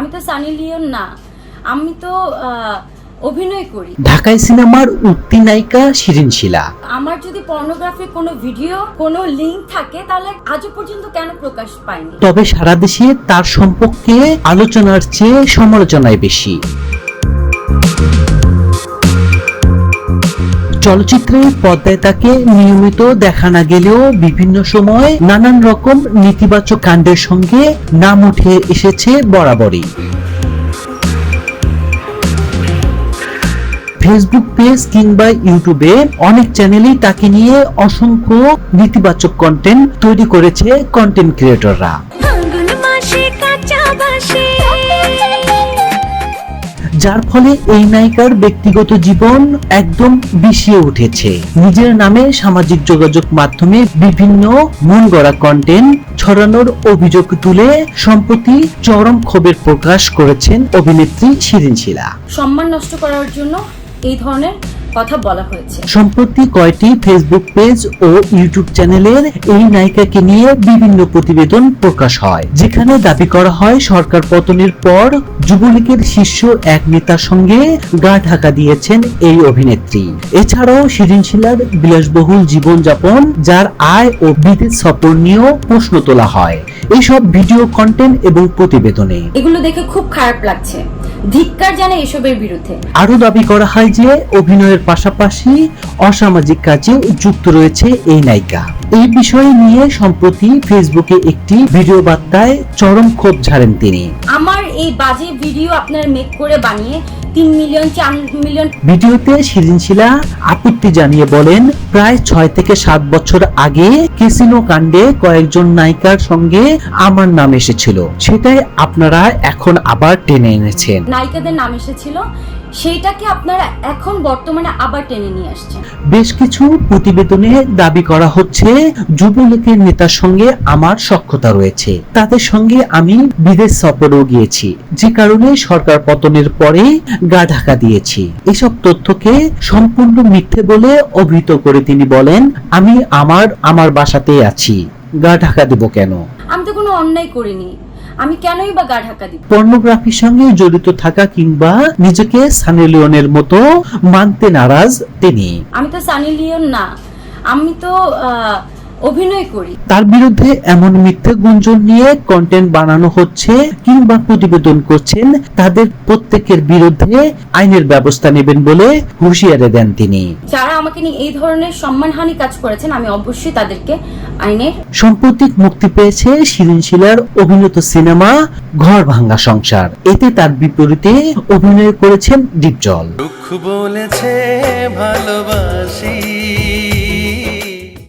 আমি তো সানি লিওন না। আমি তো অভিনয় করি। ঢাকায় সিনেমার উক্তি নায়িকা শিরিন শিলা। আমার যদি পর্নোগ্রাফি কোনো ভিডিও কোনো লিংক থাকে তাহলে আজও পর্যন্ত কেন প্রকাশ পায়নি তবে সারা দেশে তার সম্পর্কে আলোচনার চেয়ে সমালোচনায় বেশি। চলচ্চিত্রে পর্দায় তাকে নিয়মিত দেখা না গেলেও বিভিন্ন সময় নানান রকম নেতিবাচক কাণ্ডের সঙ্গে নাম উঠে এসেছে বরাবরই। ফেসবুক পেজ কিংবা ইউটিউবে অনেক চ্যানেলেই তাকে নিয়ে অসংখ্য নেতিবাচক কন্টেন্ট তৈরি করেছে কন্টেন্ট ক্রিয়েটররা যার ফলে এই নায়িকার ব্যক্তিগত জীবন একদম বিষিয়ে উঠেছে। নিজের নামে সামাজিক যোগাযোগ মাধ্যমে বিভিন্ন মন গড়া কন্টেন্ট ছড়ানোর অভিযোগ তুলে সম্প্রতি চরম ক্ষোভের প্রকাশ করেছেন অভিনেত্রী শিরিন শিলা। সম্মান নষ্ট করার জন্য এই ধরনের কথা বলা হয়েছে। সম্প্রতি কয়টি ফেসবুক পেজ ও ইউটিউব চ্যানেলের এই নায়িকাকে নিয়ে বিভিন্ন প্রতিবেদন প্রকাশ হয় যেখানে দাবি করা হয় সরকার পতনের পর যুবলীগের শীর্ষ এক নেতার সঙ্গে গা ঢাকা দিয়েছেন এই অভিনেত্রী। এছাড়াও শিরিন শিলার বিলাসবহুল জীবনযাপন যার আয় ও বিদেশ সফর নিয়েও প্রশ্ন তোলা হয়। এইসব ভিডিও কন্টেন্ট এবং প্রতিবেদনে। এগুলো দেখে খুব খারাপ লাগছে। ধিক্কার জানে এসবের বিরুদ্ধে। আরও দাবি করা হয় যে অভিনয়ের পাশাপাশি অসামাজিক কাজে যুক্ত রয়েছে এই নায়িকা। এই বিষয় নিয়ে সম্প্রতি ফেসবুকে একটি ভিডিও বার্তায় চরম ক্ষোভ ঝাড়েন তিনি। আমার এই বাজে ভিডিও আপনার মেক করে বানিয়ে তিন মিলিয়ন চার মিলিয়ন। ভিডিওতে শিরিন আপত্তি জানিয়ে বলেন প্রায় ছয় থেকে সাত বছর আগে কেসিনো কাণ্ডে কয়েকজন নায়িকার সঙ্গে আমার নাম এসেছিল। সেটাই আপনারা এখন আবার টেনে এনেছেন। নায়িকাদের নাম এসেছিল সেইটাকে আপনারা এখন বর্তমানে আবার টেনে নিয়ে আসছেন। বেশ কিছু প্রতিবেদনে দাবি করা হচ্ছে যুবলীগের নেতার সঙ্গে আমার সক্ষতা রয়েছে। তাদের সঙ্গে আমি বিদেশ সফরেও গিয়েছি। যে কারণে সরকার পতনের পরে গা ঢাকা দিয়েছি। এসব তথ্যকে সম্পূর্ণ মিথ্যে বলে অভিহিত করে তিনি বলেন আমি আমার আমার বাসাতেই আছি। গা ঢাকা দেব কেন? আমি তো কোনো অন্যায় করিনি। আমি কেনই বা গা ঢাকা দিব? পর্নোগ্রাফির সঙ্গে জড়িত থাকা কিংবা নিজেকে সানি লিওনের মতো মানতে নারাজ তিনি। আমি তো সানি লিওন না। আমি তো অভিনয় করি। তার বিরুদ্ধে এমন মিথ্যে গুঞ্জন নিয়ে কন্টেন্ট বানানো হচ্ছে কিংবা প্রতিবেদন করছেন তাদের প্রত্যেকের বিরুদ্ধে আইনের ব্যবস্থা নেবেন বলে হুঁশিয়ারি দেন তিনি। যারা আমাকে নিয়ে এই ধরনের সম্মানহানি কাজ করেছেন আমি অবশ্যই তাদেরকে আইনের সম্প্রতি মুক্তি পেয়েছে শিরিন শিলার অভিনীত সিনেমা ঘর ভাঙ্গা সংসার। এতে তার বিপরীতে অভিনয় করেছেন দীপজল। দুঃখ বলেছে ভালোবাসি।